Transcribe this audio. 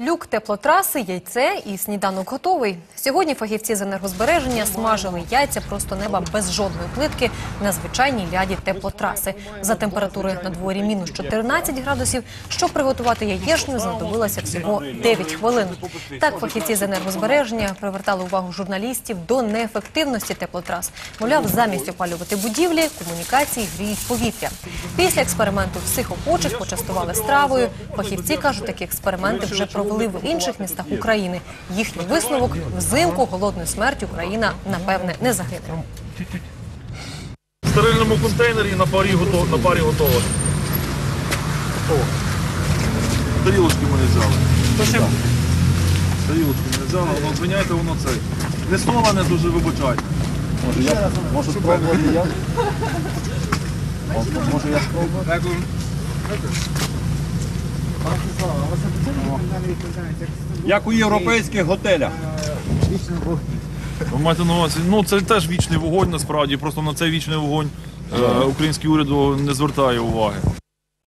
Люк теплотраси, яйце і сніданок готовий. Сьогодні фахівці з енергозбереження смажили яйця просто неба без жодної плитки на звичайній ляді теплотраси. За температури на дворі мінус 14 градусів. Щоб приготувати яєчню, знадобилося всього 9 хвилин. Так фахівці з енергозбереження привертали увагу журналістів до неефективності теплотрас. Мовляв, замість опалювати будівлі, комунікації гріють повітря. Після експерименту всіх охочих почастували стравою. Фахівці кажуть, такі експерименти вже провели в інших містах України. Їхній висновок взимку голодною смертю Україна напевне не загине. В стерильному контейнері на парі готово. На парі готово. Готово. Тарілочки ми не взяли. Тарілочки не взяли, воно звиняйте, воно це. Не солене дуже вибачайте. Може я спробувати я? Може я спробую? Як у європейських готелях. Ви маєте на увазі, ну це теж вічний вогонь насправді, просто на цей вічний вогонь е, український уряд не звертає уваги.